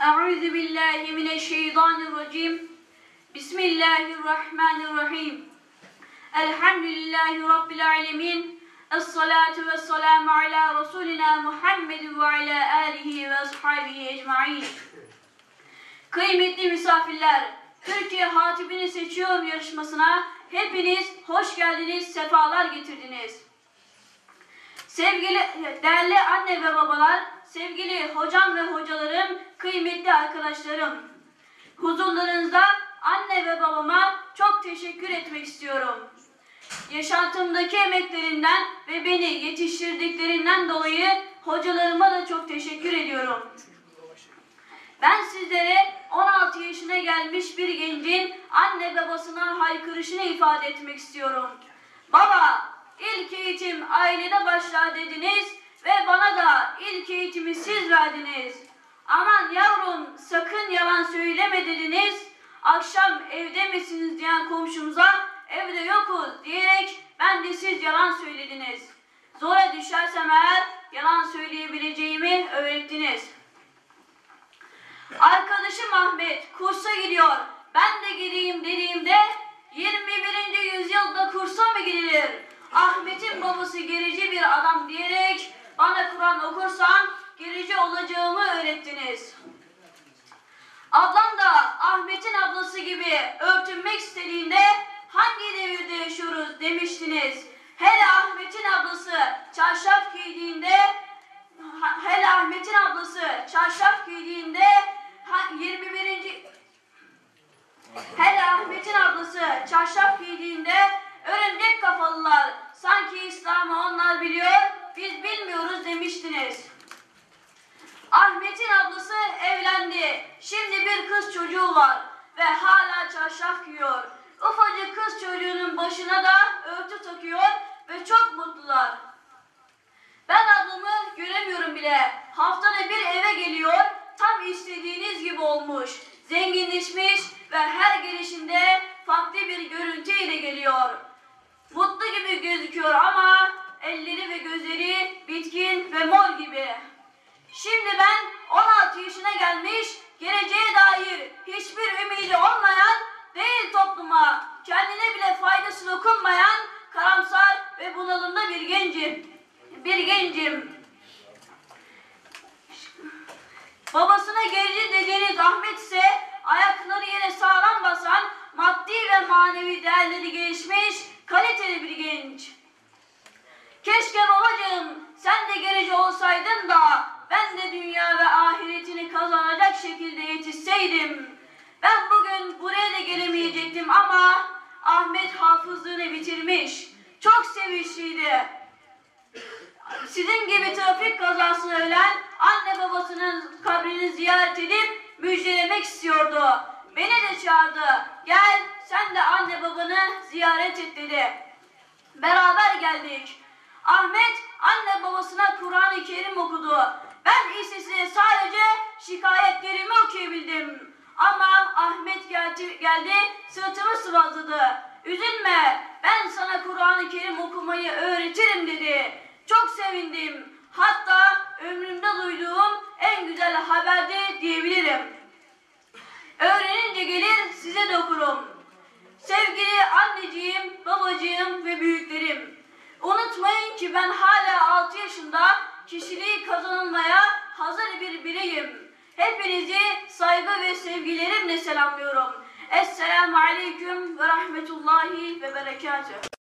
Euzu billahi mineşşeytanirracim. Bismillahirrahmanirrahim. Elhamdülillahi rabbil alamin. Essalatu vesselamu ala rasulina Muhammed ve ala alihi ve ashabihi ecmaîn. Kıymetli misafirler, Türkiye Hatibini Seçiyor yarışmasına hepiniz hoş geldiniz, sefalar getirdiniz. Sevgili değerli anne ve babalar, sevgili hocam ve hocalarım, kıymetli arkadaşlarım. Huzurlarınızda anne ve babama çok teşekkür etmek istiyorum. Yaşantımdaki emeklerinden ve beni yetiştirdiklerinden dolayı hocalarıma da çok teşekkür ediyorum. Ben sizlere 16 yaşına gelmiş bir gencin anne babasına haykırışını ifade etmek istiyorum. Baba, ilk eğitim ailede başlar dediniz ve bana da ilk eğitimi siz verdiniz. Aman yavrum sakın yalan söyleme dediniz. Akşam evde misiniz diyen komşumuza evde yokuz diyerek ben de siz yalan söylediniz. Zora düşersem eğer yalan söyleyebileceğimi öğrettiniz. Arkadaşım Ahmet kursa gidiyor. Ben de gireyim dediğimde 21. yüzyılda kursa mı gidilir? Babası gerici bir adam diyerek bana Kur'an okursam gerici olacağımı öğrettiniz. Ablam da Ahmet'in ablası gibi örtünmek istediğinde hangi devirde yaşıyoruz demiştiniz. Hele Ahmet'in ablası çarşaf giydiğinde hele Ahmet'in ablası çarşaf giydiğinde 21. Hele Ahmet'in ablası çarşaf giydiğinde örümcek kafalılar sanki İslam'ı onlar biliyor biz demiştiniz. Ahmet'in ablası evlendi. Şimdi bir kız çocuğu var ve hala çarşaf giyiyor. Ufacık kız çocuğunun başına da örtü takıyor ve çok mutlular. Ben ablamı göremiyorum bile. Haftada bir eve geliyor. Tam istediğiniz gibi olmuş. Zenginleşmiş ve her gelişinde farklı bir görüntüyle geliyor. Mutlu gibi gözüküyor ama elleri ve gözleri bitkin ve mor gibi. Şimdi ben 16 yaşına gelmiş, geleceğe dair hiçbir ümidi olmayan, değil topluma, kendine bile faydası dokunmayan, karamsar ve bunalımda bir gencim. Bir gencim. Babasına gerici dediğiniz Ahmet ise ayakları yere sağlam basan, maddi ve manevi değerleri gelişmiş, kaliteli bir genç. Keşke babacığım sen de gerici olsaydın da ben de dünya ve ahiretini kazanacak şekilde yetişseydim. Ben bugün buraya da gelemeyecektim ama Ahmet hafızlığını bitirmiş. Çok sevinçliydi. Sizin gibi trafik kazasında ölen anne babasının kabrini ziyaret edip müjdelemek istiyordu. Beni de çağırdı. Gel sen de anne babanı ziyaret et dedi. Beraber geldik. Ahmet anne babasına Kur'an-ı Kerim okudu. Ben ise size sadece şikayetlerimi. Ama Ahmet geldi, geldi sırtımı sıvazladı. Üzülme ben sana Kur'an-ı Kerim okumayı öğretirim dedi. Çok sevindim. Hatta ömrümde duyduğum en güzel haberdi diyebilirim. Öğrenince gelir size de okurum. Sevgili anneciğim, babacığım ve büyüklerim. Unutmayın ki ben hala 6 yaşında kişiliği kazanılmaya. Hepinizi saygı ve sevgilerimle selamlıyorum. Esselamu Aleyküm ve Rahmetullahi ve Berekatuhu.